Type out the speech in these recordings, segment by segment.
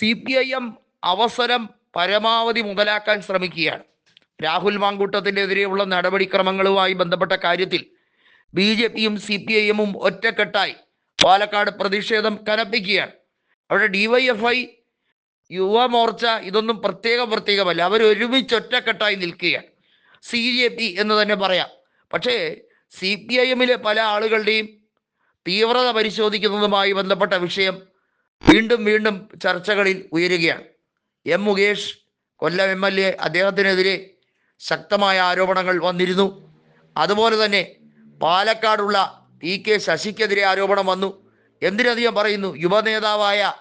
C P I M അവസരം പരമാവധി മുതലാക്കാൻ ശ്രമിക്കുകയാണ്. രാഹുൽ മാങ്കൂട്ടത്തിനെതിരെയുള്ള നടപടിക്രമങ്ങളുമായി ബന്ധപ്പെട്ട കാര്യത്തിൽ ബി ജെ പിയും സി പി ഐ എമ്മും ഒറ്റക്കെട്ടായി പാലക്കാട് പ്രതിഷേധം കനപ്പിക്കുകയാണ്. അവിടെ ഡിവൈഎഫ്ഐ യുവമോർച്ച ഇതൊന്നും പ്രത്യേകം പ്രത്യേകമല്ല അവർ ഒരുമിച്ച് ഒറ്റക്കെട്ടായി നിൽക്കുകയാണ്. സി ജെ പി എന്ന് തന്നെ പറയാം. പക്ഷേ സി പി ഐ എമ്മിലെ പല ആളുകളുടെയും തീവ്രത പരിശോധിക്കുന്നതുമായി ബന്ധപ്പെട്ട വിഷയം വീണ്ടും വീണ്ടും ചർച്ചകളിൽ ഉയരുകയാണ്. M Mukesh Kollam M L A അദ്ദേഹത്തിനെതിരെ ശക്തമായ ആരോപണങ്ങൾ വന്നിരുന്നു. അതുപോലെ തന്നെ പാലക്കാടുള്ള പി കെ ശശിക്കെതിരെ ആരോപണം വന്നു. എന്തിനധികം പറയുന്നു? യുവനേതാവായ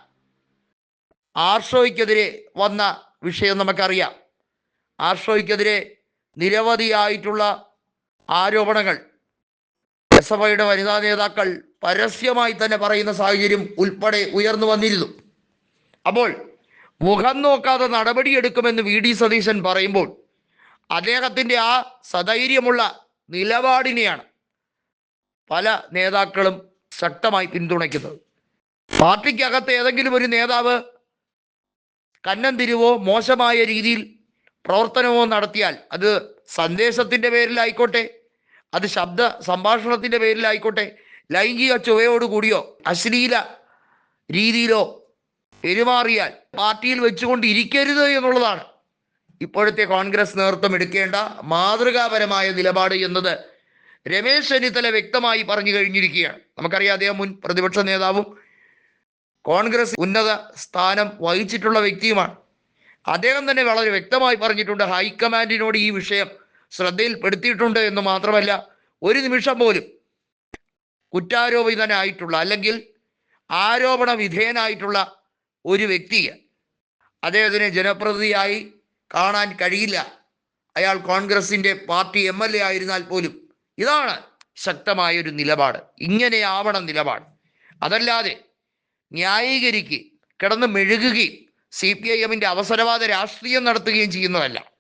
ആർഷോയ്ക്കെതിരെ വന്ന വിഷയം നമുക്കറിയാം. ആർഷോയ്ക്കെതിരെ നിരവധിയായിട്ടുള്ള ആരോപണങ്ങൾ. എസ് എഫ് ഐയുടെ വനിതാ നേതാക്കൾ പരസ്യമായി തന്നെ പറയുന്ന സാഹചര്യം ഉൾപ്പെടെ ഉയർന്നു വന്നിരുന്നു. അപ്പോൾ മുഖം നോക്കാതെ നടപടിയെടുക്കുമെന്ന് വി ഡി സതീശൻ പറയുമ്പോൾ അദ്ദേഹത്തിന്റെ ആ സധൈര്യമുള്ള നിലപാടിനെയാണ് പല നേതാക്കളും ശക്തമായി പിന്തുണയ്ക്കുന്നത്. പാർട്ടിക്കകത്ത് ഏതെങ്കിലും ഒരു നേതാവ് കന്നം തിരിവോ മോശമായ രീതിയിൽ പ്രവർത്തനമോ നടത്തിയാൽ അത് സന്ദേശത്തിന്റെ പേരിലായിക്കോട്ടെ അത് ശബ്ദ സംഭാഷണത്തിന്റെ പേരിലായിക്കോട്ടെ ലൈംഗിക ചുവയോടുകൂടിയോ അശ്ലീല രീതിയിലോ പെരുമാറിയാൽ പാർട്ടിയിൽ വെച്ചുകൊണ്ട് ഇരിക്കരുത് എന്നുള്ളതാണ്. ഇപ്പോഴത്തെ കോൺഗ്രസ് നേതൃത്വം എടുക്കേണ്ട മാതൃകാപരമായ നിലപാട് എന്നത് രമേശ് ചെന്നിത്തല വ്യക്തമായി പറഞ്ഞു കഴിഞ്ഞിരിക്കുകയാണ്. നമുക്കറിയാം അദ്ദേഹം മുൻ പ്രതിപക്ഷ നേതാവും കോൺഗ്രസ് ഉന്നത സ്ഥാനം വഹിച്ചിട്ടുള്ള വ്യക്തിയുമാണ്. അദ്ദേഹം തന്നെ വളരെ വ്യക്തമായി പറഞ്ഞിട്ടുണ്ട് ഹൈക്കമാൻഡിനോട് ഈ വിഷയം ശ്രദ്ധയിൽപ്പെടുത്തിയിട്ടുണ്ട് എന്ന് മാത്രമല്ല ഒരു നിമിഷം പോലും കുറ്റാരോപിതനായിട്ടുള്ള അല്ലെങ്കിൽ ആരോപണ വിധേയനായിട്ടുള്ള ഒരു വ്യക്തിയെ അദ്ദേഹത്തിന് ജനപ്രതിനിധിയായി കാണാൻ കഴിയില്ല. അയാൾ കോൺഗ്രസിന്റെ പാർട്ടി എം എൽ എ ആയിരുന്നാൽ പോലും ഇതാണ് ശക്തമായ ഒരു നിലപാട്. ഇങ്ങനെയാവണം നിലപാട്. അതല്ലാതെ ന്യായീകരിക്കുകയും കിടന്ന് മെഴുകുകയും സി പി ഐ എമ്മിന്റെ അവസരവാദ രാഷ്ട്രീയം നടത്തുകയും ചെയ്യുന്നതല്ല.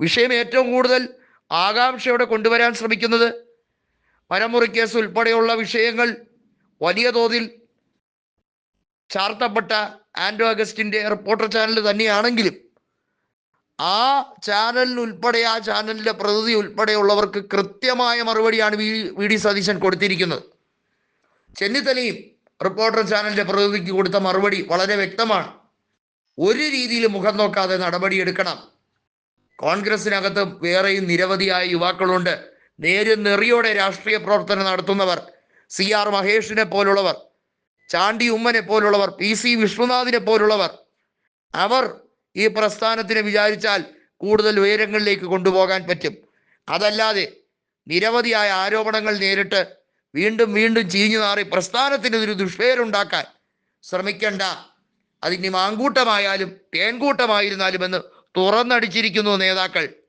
വിഷയം ഏറ്റവും കൂടുതൽ ആകാംക്ഷയോടെ കൊണ്ടുവരാൻ ശ്രമിക്കുന്നത് മരമുറി കേസ് ഉൾപ്പെടെയുള്ള വിഷയങ്ങൾ വലിയ തോതിൽ ചാർത്തപ്പെട്ട ആൻഡോ അഗസ്റ്റിന്റെ റിപ്പോർട്ടർ ചാനൽ തന്നെയാണെങ്കിലും ആ ചാനലിന് ഉൾപ്പെടെ ആ ചാനലിന്റെ പ്രതിനിധി ഉൾപ്പെടെയുള്ളവർക്ക് കൃത്യമായ മറുപടിയാണ് വി വി ഡി സതീശൻ കൊടുത്തിരിക്കുന്നത്. ചെന്നിത്തലയും റിപ്പോർട്ടർ ചാനലിന്റെ പ്രതിനിധിക്ക് കൊടുത്ത മറുപടി വളരെ വ്യക്തമാണ്. ഒരു രീതിയിൽ മുഖം നോക്കാതെ നടപടിയെടുക്കണം കോൺഗ്രസിനകത്ത് വേറെയും നിരവധിയായ യുവാക്കളുണ്ട്. നേര് നെറിയോടെ രാഷ്ട്രീയ പ്രവർത്തനം നടത്തുന്നവർ സി ആർ മഹേഷിനെ പോലുള്ളവർ ചാണ്ടി ഉമ്മനെ പോലുള്ളവർ പി സി വിഷ്ണുനാഥിനെ പോലുള്ളവർ അവർ ഈ പ്രസ്ഥാനത്തിനെ വിചാരിച്ചാൽ കൂടുതൽ ഉയരങ്ങളിലേക്ക് കൊണ്ടുപോകാൻ പറ്റും. അതല്ലാതെ നിരവധിയായ ആരോപണങ്ങൾ നേരിട്ട് വീണ്ടും വീണ്ടും ചീഞ്ഞു നാറി പ്രസ്ഥാനത്തിന് ഒരു ദുഷ്പേരുണ്ടാക്കാൻ ശ്രമിക്കണ്ട. അതിനി മാങ്കൂട്ടമായാലും തേൻകൂട്ടമായിരുന്നാലും എന്ന് തുറന്നടിച്ചിരിക്കുന്നു നേതാക്കൾ.